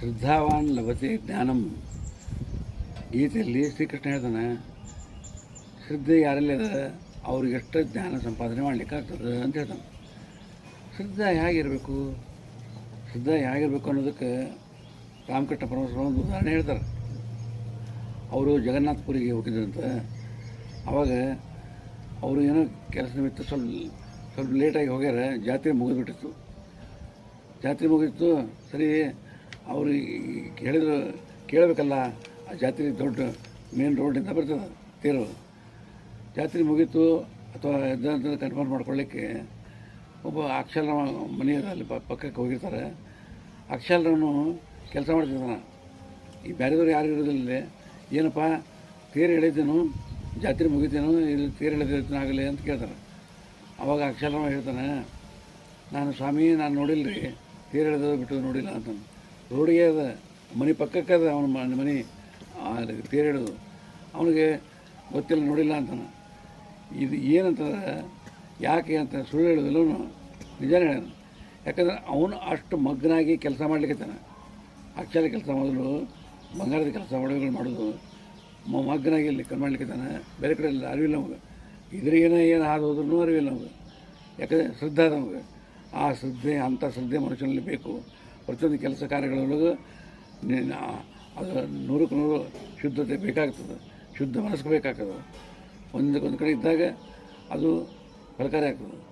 ಶ್ರದ್ಧಾವಾನ್ ಲಭತೆ ಜ್ಞಾನಂ. ಗೀತೆಯಲ್ಲಿ ಶ್ರೀಕೃಷ್ಣ ಹೇಳ್ತಾನೆ, ಶ್ರದ್ಧೆ ಯಾರಲ್ಲಿ ಅದ? ಅವ್ರಿಗೆ ಎಷ್ಟು ಜ್ಞಾನ ಸಂಪಾದನೆ ಮಾಡ್ಲಿಕ್ಕೆ ಆಗ್ತದೆ ಅಂತ ಹೇಳ್ತಾನೆ. ಶ್ರದ್ಧಾ ಹೇಗಿರಬೇಕು? ಶ್ರದ್ಧ ಹೇಗಿರಬೇಕು ಅನ್ನೋದಕ್ಕೆ ರಾಮಕೃಷ್ಣ ಪರಮೇಶ್ವರ ಒಂದು ಉದಾಹರಣೆ ಹೇಳ್ತಾರೆ. ಅವರು ಜಗನ್ನಾಥಪುರಿಗೆ ಹೋಗಿದ್ರಂತೆ. ಆವಾಗ ಅವರು ಏನೋ ಕೆಲಸ ನಿಮಿತ್ತ ಸ್ವಲ್ಪ ಸ್ವಲ್ಪ ಲೇಟಾಗಿ ಹೋಗ್ಯಾರ. ಜಾತ್ರೆ ಮುಗಿದ್ಬಿಟ್ಟಿತ್ತು. ಜಾತ್ರೆ ಮುಗಿದಿತ್ತು, ಸರಿ ಅವರು ಕೇಳಿದ್ರು ಕೇಳಬೇಕಲ್ಲ, ಆ ಜಾತ್ರೆ ದೊಡ್ಡ ಮೇನ್ ರೋಡಿಂದ ಬರ್ತದೆ ತೇರು. ಜಾತ್ರೆ ಮುಗೀತು, ಅಥವಾ ಎದ್ದಂತ ಕನ್ಫರ್ಮ್ ಮಾಡ್ಕೊಳ್ಳಿಕ್ಕೆ ಒಬ್ಬ ಅಕ್ಷರ ಮನೆ ಅದ ಅಲ್ಲಿ ಪ- ಪಕ್ಕಕ್ಕೆ ಹೋಗಿರ್ತಾರೆ. ಅಕ್ಷರನು ಕೆಲಸ ಮಾಡ್ತಿದ್ದಾನೆ. ಈ ಬೇರೆದವ್ರು ಯಾರು ಇರೋದಿಲ್ಲ ಏನಪ್ಪ, ತೇರು ಎಳೆದೇನು, ಜಾತ್ರೆ ಮುಗಿತೇನು, ಇಲ್ಲಿ ತೇರು ಎಳೆದಿರ್ತೀನಿ ಆಗಲಿ ಅಂತ ಕೇಳ್ತಾರೆ. ಅವಾಗ ಅಕ್ಷರ ಹೇಳ್ತಾನೆ, ನಾನು ಸ್ವಾಮಿ, ನಾನು ನೋಡಿಲ್ಲ ರೀ ತೇರು ಎಳೆದ ಬಿಟ್ಟು ನೋಡಿಲ್ಲ ಅಂತ ರೋಡಿಗೆ ಅದ ಮನೆ ಪಕ್ಕಕ್ಕೆ ಅದ ಅವನ ಮನೆ ಆ, ತೇರು ಎಳೆದು ಅವನಿಗೆ ಗೊತ್ತಿಲ್ಲ ನೋಡಿಲ್ಲ ಅಂತಾನೆ. ಇದು ಏನಂತಂದ್ರೆ ಯಾಕೆ ಅಂತ ಸುಳ್ಳು ಹೇಳೋದಿಲ್ಲ ನಿಜ ಹೇಳ ಯಾಕಂದ್ರೆ ಅವನು ಅಷ್ಟು ಮಗ್ನಾಗಿ ಕೆಲಸ ಮಾಡಲಿಕ್ಕೆ ಅಕ್ಷರ ಕೆಲಸ ಮಾಡಲು ಬಂಗಾರದ ಕೆಲಸ ಒಡವೆಗಳು ಮಾಡೋದು ಮಗ್ನಾಗಿ ಇಲ್ಲಿ ಮಾಡ್ಲಿಕ್ಕೆ ಬೇರೆ ಕಡೆ ಇಲ್ಲ ಅರಿವಿಲ್ಲ ನಮಗೆ. ಇದ್ರಿಗೇನ ಏನು ಹಾದು ಹೋದ್ರೂ ಅರಿವಿಲ್ಲ ನಮಗೆ. ಯಾಕಂದರೆ ಶ್ರದ್ಧೆ ನಮಗೆ. ಆ ಶ್ರದ್ಧೆ ಅಂಥ ಶ್ರದ್ಧೆ ಮನುಷ್ಯನಲ್ಲಿ ಬೇಕು. ಪ್ರತಿಯೊಂದು ಕೆಲಸ ಕಾರ್ಯಗಳೊಳಗೆ ಅದು ನೂರಕ್ಕೆ ನೂರು ಶುದ್ಧತೆ ಬೇಕಾಗ್ತದೆ. ಶುದ್ಧ ಮನಸ್ಸು ಬೇಕಾಗ್ತದೆ. ಒಂದಕ್ಕೊಂದು ಕಡೆ ಇದ್ದಾಗ ಅದು ಫಲಕಾರಿ ಆಗ್ತದೆ.